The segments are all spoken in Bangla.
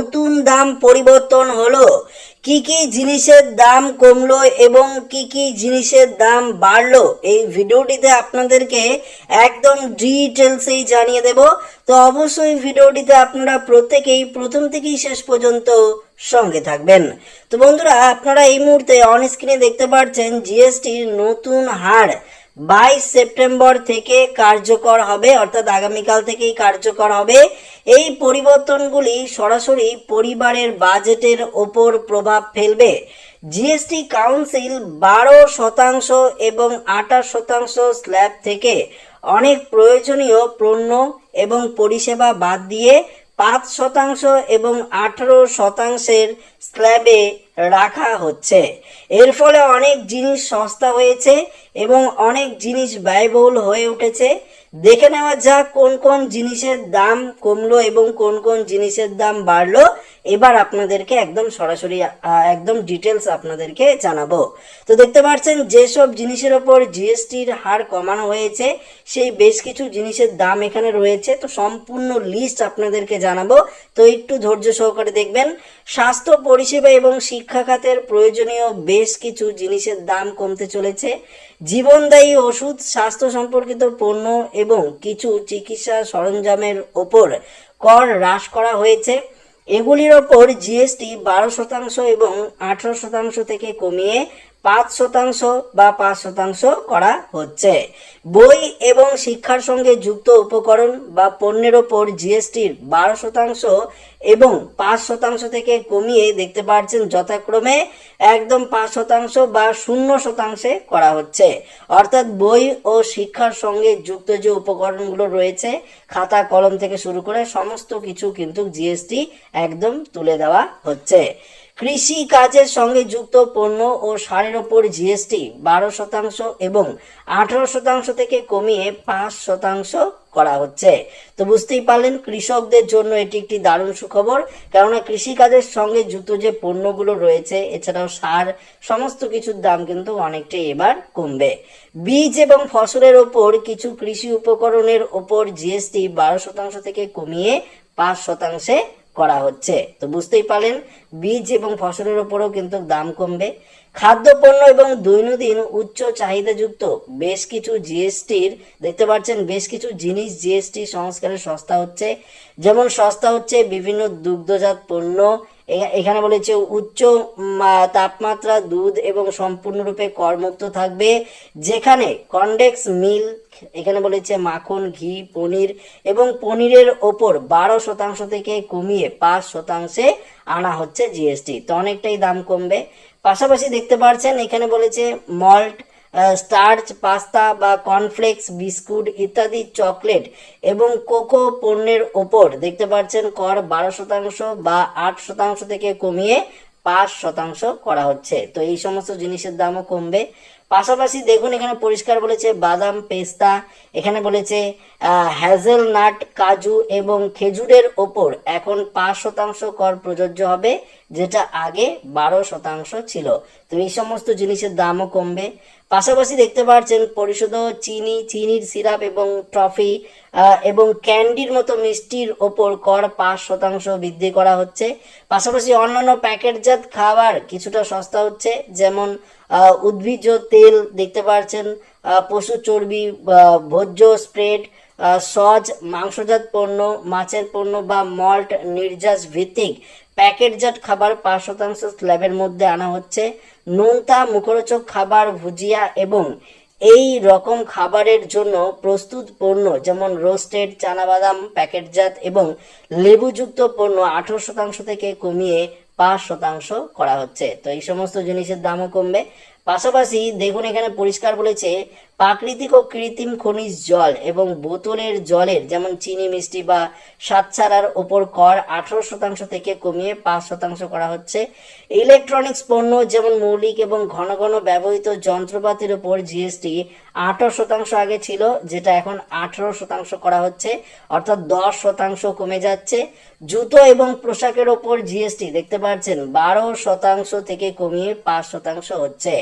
নতুন দাম পরিবর্তন হলো? কি কি জিনিসের দাম কমলো এবং কি কি জিনিসের দাম বাড়লো? এই ভিডিওটিতে আপনাদেরকে একদম ডিটেলসেই জানিয়ে দেব। তো অবশ্যই ভিডিওটিতে আপনারা প্রত্যেকেই প্রথম থেকেই শেষ পর্যন্ত সঙ্গে থাকবেন। তো বন্ধুরা, আপনারা এই মুহূর্তে অন স্ক্রিনে দেখতে পাচ্ছেন জিএসটির নতুন হার। বাইশ সেপ্টেম্বর থেকে কার্যকর হবে, অর্থাৎ আগামীকাল থেকেই কার্যকর হবে। এই পরিবর্তনগুলি সরাসরি পরিবারের বাজেটের ওপর প্রভাব ফেলবে। জিএসটি কাউন্সিল বারো শতাংশ এবং আঠাশ শতাংশ স্ল্যাব থেকে অনেক প্রয়োজনীয় পণ্য এবং পরিষেবা বাদ দিয়ে পাঁচ শতাংশ এবং আঠারো শতাংশের স্ল্যাবে রাখা হচ্ছে। এর ফলে অনেক জিনিস সস্তা হয়েছে এবং অনেক জিনিস ব্যয়বহুল হয়ে উঠেছে। দেখে নেওয়া যাক কোন কোন জিনিসের দাম কমলো এবং কোন কোন জিনিসের দাম বাড়লো। এবার আপনাদেরকে একদম সরাসরি একদম ডিটেলস আপনাদেরকে জানাব। তো দেখতে পাচ্ছেন, যেসব জিনিসের ওপর জিএসটির হার কমানো হয়েছে, সেই বেশ কিছু জিনিসের দাম এখানে রয়েছে। তো সম্পূর্ণ লিস্ট আপনাদেরকে জানাব। তো একটু ধৈর্য সহকারে দেখবেন, স্বাস্থ্য, পরিষেবা এবং শিক্ষা খাতের প্রয়োজনীয় বেশ কিছু জিনিসের দাম কমতে চলেছে। জীবনদায়ী ওষুধ, স্বাস্থ্য সম্পর্কিত পণ্য এবং কিছু চিকিৎসা সরঞ্জামের ওপর কর হ্রাস করা হয়েছে। এগুলির ওপর জিএসটি বারো শতাংশ এবং আঠারো শতাংশ থেকে কমিয়ে পাঁচ শতাংশ বা পাঁচ শতাংশ করা হচ্ছে। বই এবং শিক্ষার সঙ্গে যুক্ত উপকরণ বা পণ্যের ওপর জিএসটির বারো শতাংশ এবং পাঁচ শতাংশ থেকে কমিয়ে দেখতে পাচ্ছেন যথাক্রমে একদম পাঁচ শতাংশ বা শূন্য শতাংশে করা হচ্ছে। অর্থাৎ বই ও শিক্ষার সঙ্গে যুক্ত যে উপকরণগুলো রয়েছে, খাতা, কলম থেকে শুরু করে সমস্ত কিছু কিন্তু জিএসটি একদম তুলে দেওয়া হচ্ছে। কৃষি কাজের সঙ্গে যুক্ত পণ্য ও সারের ওপর জিএসটি বারো শতাংশ এবং আঠারো শতাংশ থেকে কমিয়ে পাঁচ শতাংশ করা হচ্ছে। তো বুঝতেই পারলেন, কৃষকদের জন্য এটি একটি দারুণ সুখবর, কেননা কৃষিকাজের সঙ্গে যুক্ত যে পণ্যগুলো রয়েছে, এছাড়াও সার, সমস্ত কিছুর দাম কিন্তু অনেকটাই এবার কমবে। বীজ এবং ফসলের ওপর কিছু কৃষি উপকরণের ওপর জিএসটি বারো শতাংশ থেকে কমিয়ে পাঁচ শতাংশে করা হচ্ছে। তো বুঝতেই পারলেন, বীজ এবং ফসলের ওপরও কিন্তু দাম কমবে। খাদ্যপণ্য এবং দৈনন্দিন উচ্চ চাহিদাযুক্ত বেশ কিছু জিএসটির, দেখতে পাচ্ছেন, বেশ কিছু জিনিস জিএসটি সংস্কারে সস্তা হচ্ছে। যেমন সস্তা হচ্ছে বিভিন্ন দুগ্ধজাত পণ্য এখানে বলেছে উচ্চ তাপমাত্রা, দুধ এবং সম্পূর্ণরূপে করমুক্ত থাকবে। যেখানে কন্ডেক্স মিল্ক, এখানে বলেছে মাখন, ঘি, পনির এবং পনিরের ওপর বারো শতাংশ থেকে কমিয়ে পাঁচ শতাংশে আনা হচ্ছে জিএসটি। তো অনেকটাই দাম কমবে। পাশাপাশি দেখতে পাচ্ছেন এখানে বলেছে মল্ট স্টার্চ পাস্তা বা কর্নফ্লেক্স বিস্কুট ইত্যাদি চকলেট এবং কোকো পণ্যের ওপর, দেখতে পাচ্ছেন, কর বারো শতাংশ বা আট শতাংশ থেকে কমিয়ে পাঁচ শতাংশ করা হচ্ছে। তো এই সমস্ত জিনিসের দামও কমবে। পাশাপাশি দেখুন, এখানে পরিষ্কার বলেছে বাদাম, পেস্তা, এখানে বলেছে হ্যাজেল নাট কাজু এবং খেজুরের ওপর এখন পাঁচ শতাংশ কর প্রযোজ্য হবে, যেটা আগে বারো শতাংশ ছিল। তো এই সমস্ত জিনিসের দামও কমবে। পাশাপাশি দেখতে পাচ্ছেন, পরিশোধ চিনি, চিনির সিরাপ এবং ট্রফি এবং ক্যান্ডির মতো মিষ্টির ওপর কর পাঁচ শতাংশ বৃদ্ধি করা হচ্ছে। পাশাপাশি অন্যান্য প্যাকেটজাত খাবার কিছুটা সস্তা হচ্ছে, যেমন উদ্ভিজ্জ তেল দেখতে পাচ্ছেন পশু চর্বি ভোজ্য স্প্রেড সজ, মাংসজাত পণ্য, মাছের পণ্য বা মল্ট, নির্যাস ভিত্তিক প্যাকেটজাত খাবার পাঁচ শতাংশ স্ল্যাবের মধ্যে আনা হচ্ছে। নোনতা, মুখরোচক খাবার, ভুজিয়া এবং এই রকম খাবারের জন্য প্রস্তুত পণ্য যেমন রোস্টেড চানাবাদাম, প্যাকেটজাত এবং লেবুযুক্ত পণ্য আঠারো শতাংশ থেকে কমিয়ে পাঁচ শতাংশ করা হচ্ছে। তো এই সমস্ত জিনিসের দামও কমবে। পাশাপাশি দেখুন এখানে পরিষ্কার বলেছে প্রাকৃতিক ও কৃত্রিম খনিজ জল এবং বোতলের জলের, যেমন চিনি, মিষ্টি বা স্বাদ ছাড়ার ওপর কর আঠারো শতাংশ থেকে কমিয়ে পাঁচ শতাংশ করা হচ্ছে। ইলেকট্রনিক্স পণ্য যেমন মৌলিক এবং ঘন ঘন ব্যবহৃত যন্ত্রপাতির ওপর জিএসটি আঠারো শতাংশ আগে ছিল, যেটা এখন আঠারো শতাংশ করা হচ্ছে, অর্থাৎ দশ শতাংশ কমে যাচ্ছে। জুতো এবং পোশাকের ওপর জিএসটি দেখতে পাচ্ছেন, বারো শতাংশ থেকে কমিয়ে পাঁচ শতাংশ হচ্ছে।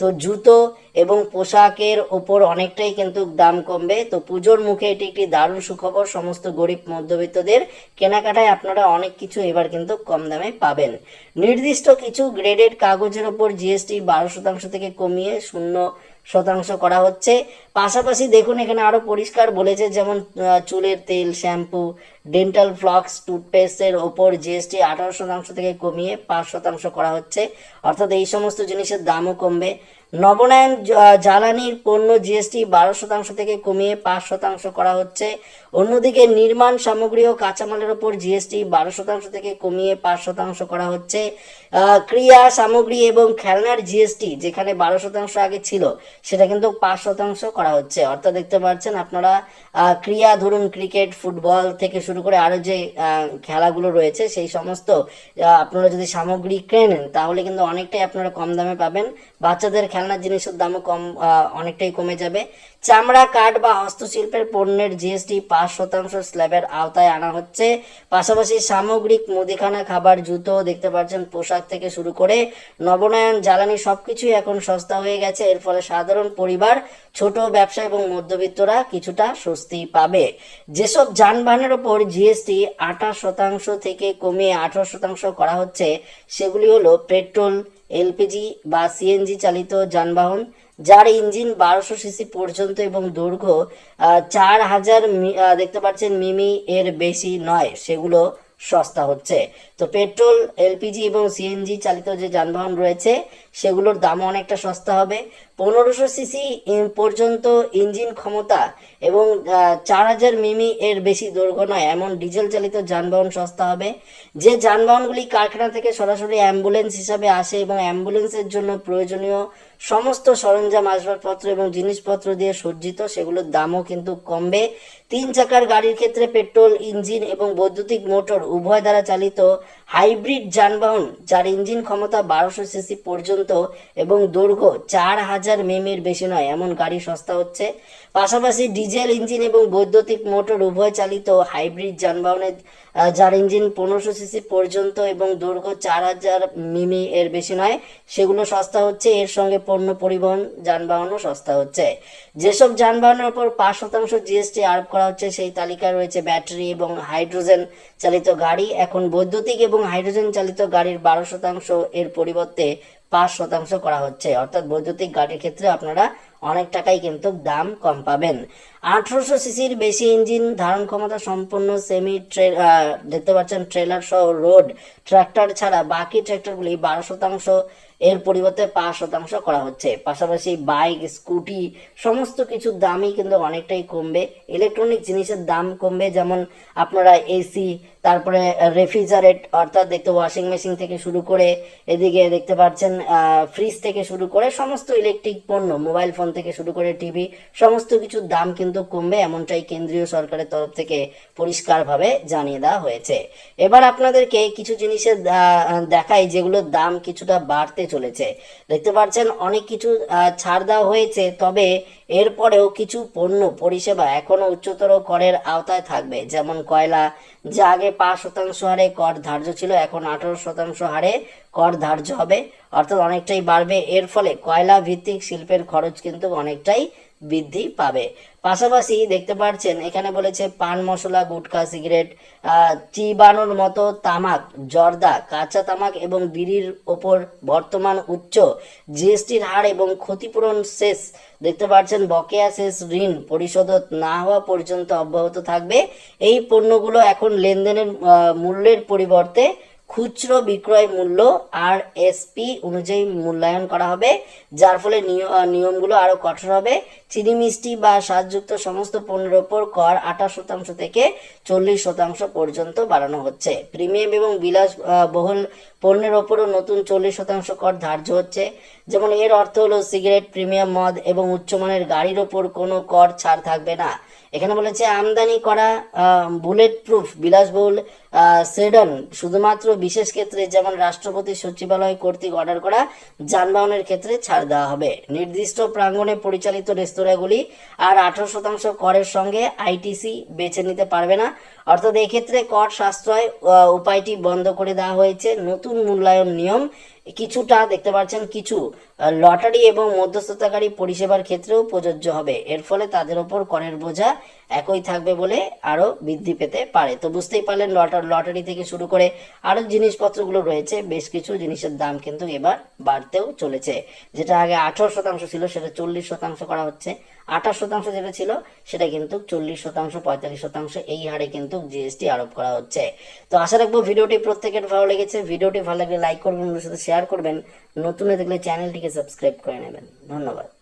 তো জুতো এবং পোশাকের ওপর অনেকটাই কিন্তু দাম কমবে। তো পুজোর মুখে এটি একটি দারুণ সুখবর। সমস্ত গরিব মধ্যবিত্তদের কেনাকাটায় আপনারা অনেক কিছু এবার কিন্তু কম দামে পাবেন। নির্দিষ্ট কিছু গ্রেডেড কাগজের ওপর জিএসটি বারো শতাংশ থেকে কমিয়ে শূন্য শতাংশ করা হচ্ছে। পাশাপাশি দেখুন, এখানে আরও পরিষ্কার বলেছে, যেমন চুলের তেল, শ্যাম্পু ডেন্টাল ফ্লক্স টুথপেস্টের ওপর জিএসটি আঠারো শতাংশ থেকে কমিয়ে পাঁচ শতাংশ করা হচ্ছে। অর্থাৎ এই সমস্ত জিনিসের দামও কমবে। নবনায়ন জ্বালানির পণ্য জিএসটি বারো শতাংশ থেকে কমিয়ে পাঁচ শতাংশ করা হচ্ছে। অন্যদিকে নির্মাণ সামগ্রী ও কাঁচামালের ওপর জিএসটি বারো শতাংশ থেকে কমিয়ে পাঁচ শতাংশ করা হচ্ছে। ক্রিয়া সামগ্রী এবং খেলনার জিএসটি যেখানে বারো শতাংশ আগে ছিল, সেটা কিন্তু পাঁচ শতাংশ করা হচ্ছে। অর্থাৎ দেখতে পাচ্ছেন আপনারা ক্রিয়া ধরুন ক্রিকেট, ফুটবল থেকে শুরু করে আরও যে খেলাগুলো রয়েছে, সেই সমস্ত আপনারা যদি সামগ্রী কেনেন, তাহলে কিন্তু অনেকটাই আপনারা কম দামে পাবেন। বাচ্চাদের খেলনার জিনিসের দামও কম অনেকটাই কমে যাবে। চামড়া, কাঠ বা হস্তশিল্পের পণ্যের জিএসটি পাঁচ শতাংশ স্ল্যাবের আওতায় আনা হচ্ছে। পাশাপাশি সামগ্রিক মুদিখানা, খাবার, জুতো দেখতে পাচ্ছেন পোশাক থেকে শুরু করে নবনয়ন, জ্বালানি সবকিছুই এখন সস্তা হয়ে গেছে। এর ফলে সাধারণ পরিবার ছোট ব্যবসা এবং মধ্যবিত্তরা কিছুটা স্বস্তি পাবে। যেসব যানবাহনের ওপর জিএসটি আঠাশ শতাংশ থেকে কমিয়ে আঠারো শতাংশ করা হচ্ছে, সেগুলি হলো পেট্রোল, এলপিজি বা সিএনজি চালিত যানবাহন, যার ইঞ্জিন বারোশো সিসি পর্যন্ত এবং দৈর্ঘ্য চার হাজার দেখতে পাচ্ছেন মিমি এর বেশি নয়, সেগুলো সস্তা হচ্ছে। তো পেট্রোল, এলপিজি এবং সিএনজি চালিত যে যানবাহন রয়েছে সেগুলোর দামও অনেকটা সস্তা হবে। পনেরোশো সিসি পর্যন্ত ইঞ্জিন ক্ষমতা এবং চার হাজার মিমি এর বেশি দৈর্ঘ্য নয়। এমন ডিজেল চালিত যানবাহন সস্তা হবে, যে যানবাহনগুলি কারখানা থেকে সরাসরি অ্যাম্বুলেন্স হিসাবে আসে এবং অ্যাম্বুলেন্সের জন্য প্রয়োজনীয় সমস্ত সরঞ্জাম, আসবাবপত্র এবং জিনিসপত্র দিয়ে সজ্জিত, সেগুলোর দামও কিন্তু কমবে। তিন চাকার গাড়ির ক্ষেত্রে পেট্রোল, ইঞ্জিন এবং বৈদ্যুতিক মোটর উভয় দ্বারা চালিত হাইব্রিড যানবাহন, যার ইঞ্জিন ক্ষমতা বারোশো সিসি পর্যন্ত এবং দৈর্ঘ্য চার হাজার মেমের বেশি নয়, এমন গাড়ি সস্তা হচ্ছে। পাশাপাশি ডিজেল ইঞ্জিন এবং বৈদ্যুতিক মোটর উভয় চালিত হাইব্রিড যানবাহনের যার ইঞ্জিন পনেরোশো সিসি পর্যন্ত এবং দৈর্ঘ্য চার হাজার মিমি এর বেশি নয়, সেগুলো সস্তা হচ্ছে। এর সঙ্গে পণ্য পরিবহন যানবাহনও সস্তা হচ্ছে। যেসব যানবাহনের উপর পাঁচ শতাংশ জিএসটি আরোপ করা হচ্ছে, সেই তালিকায় রয়েছে ব্যাটারি এবং হাইড্রোজেন চালিত গাড়ি। এখন বৈদ্যুতিক এবং হাইড্রোজেন চালিত গাড়ির বারো শতাংশ এর পরিবর্তে পাঁচ শতাংশ করা হচ্ছে। অর্থাৎ বৈদ্যুতিক গাড়ির ক্ষেত্রে আপনারা অনেক টাকাই কিন্তু দাম কম পাবেন। আঠারোশো সিসির বেশি ইঞ্জিন ধারণ ক্ষমতা সম্পন্ন সেমি ট্রে দেখতে পাচ্ছেন ট্রেলার সহ রোড ট্রাক্টর ছাড়া বাকি ট্রাক্টরগুলি বারো শতাংশ, এর পরিবর্তে পাঁচ শতাংশ করা হচ্ছে। পাশাপাশি বাইক স্কুটি সমস্ত কিছুর দামই কিন্তু অনেকটাই কমবে। ইলেকট্রনিক জিনিসের দাম কমবে, যেমন আপনারা এসি তারপরে রেফ্রিজারেট অর্থাৎ দেখতে ওয়াশিং মেশিন থেকে শুরু করে, এদিকে দেখতে পাচ্ছেন ফ্রিজ থেকে শুরু করে সমস্ত ইলেকট্রিক পণ্য মোবাইল ফোন থেকে শুরু করে টিভি, সমস্ত কিছুর দাম কিন্তু কমবে এমনটাই কেন্দ্রীয় সরকারের তরফ থেকে পরিষ্কারভাবে জানিয়ে দেওয়া হয়েছে। এবার আপনাদেরকে কিছু জিনিসের দেখাই যেগুলোর দাম কিছুটা বাড়তে চলেছে। দেখতে পাচ্ছেন, অনেক কিছু ছাড় দেওয়া হয়েছে, তবে এরপরেও কিছু পণ্য পরিষেবা এখনও উচ্চতর করের আওতায় থাকবে। যেমন কয়লা, যা আগে পাঁচ শতাংশ হারে কর ধার্য ছিল, এখন আঠারো শতাংশ হারে কর ধার্য হবে। অর্থাৎ অনেকটাই বাড়বে। এর ফলে কয়লা ভিত্তিক শিল্পের খরচ কিন্তু অনেকটাই বৃদ্ধি পাবে। পাশাপাশি দেখতে পাচ্ছেন এখানে বলেছে পান মশলা, গুটখা, সিগারেট চিবানোর মতো তামাক, জর্দা, কাঁচা তামাক এবং বিড়ির ওপর বর্তমান উচ্চ জিএসটির হার এবং ক্ষতিপূরণ শেষ। দেখতে পাচ্ছেন বকেয়া শেষ ঋণ পরিশোধ না হওয়া পর্যন্ত অব্যাহত থাকবে। এই পণ্যগুলো এখন লেনদেনের মূল্যের পরিবর্তে খুচরো বিক্রয় মূল্য আর এসপি অনুযায়ী মূল্যায়ন করা হবে, যার ফলে নিয়মগুলো আরও কঠোর হবে। চিনি, মিষ্টি বা স্বাদযুক্ত সমস্ত পণ্যের ওপর কর আঠাশ শতাংশ থেকে চল্লিশ শতাংশ পর্যন্ত বাড়ানো হচ্ছে। প্রিমিয়াম এবং বিলাস বহুল পণ্যের ওপরও নতুন চল্লিশ শতাংশ কর ধার্য হচ্ছে। যেমন এর অর্থ হলো সিগারেট, প্রিমিয়াম মদ এবং উচ্চমানের গাড়ির ওপর কোনো কর ছাড় থাকবে না। এখানে বলেছে, আমদানি করা বুলেট প্রুফ বিলাসবহুল সেডন, শুধুমাত্র বিশেষ ক্ষেত্রে যেমন রাষ্ট্রপতি সচিবালয় কর্তৃক অর্ডার করা, যানবাহনের ক্ষেত্রে ছাড় দেওয়া হবে। নির্দিষ্ট প্রাঙ্গণে পরিচালিত রেস্তোরাঁগুলি আর আঠারো শতাংশ করের সঙ্গে আইটিসি বেছে নিতে পারবে না। অর্থাৎ এক্ষেত্রে কর সাশ্রয় উপায়টি বন্ধ করে দেওয়া হয়েছে। নতুন মূল্যায়ন নিয়ম কিছুটা দেখতে পাচ্ছেন কিছু লটারি এবং মধ্যস্থতাকারী পরিষেবার ক্ষেত্রেও প্রযোজ্য হবে। এর ফলে তাদের ওপর করের বোঝা একই থাকবে বলে আরও বৃদ্ধি পেতে পারে। তো বুঝতেই পারলেন লটার লটারি থেকে শুরু করে আরও জিনিসপত্রগুলো রয়েছে। বেশ কিছু জিনিসের দাম কিন্তু এবার বাড়তেও চলেছে। যেটা আগে আঠারো শতাংশ ছিল, সেটা চল্লিশ শতাংশ করা হচ্ছে। আঠাশ শতাংশ যেটা ছিল, সেটা কিন্তু চল্লিশ শতাংশ, পঁয়তাল্লিশ শতাংশ এই হারে কিন্তু জিএসটি আরোপ করা হচ্ছে। তো আশা রাখব ভিডিওটি প্রত্যেকের ভালো লেগেছে। ভিডিওটি ভালো লাগলে লাইক করবেন সাথে শেয়ার করবেন। নতুন দেখলে চ্যানেলটিকে সাবস্ক্রাইব করে নেবেন। ধন্যবাদ।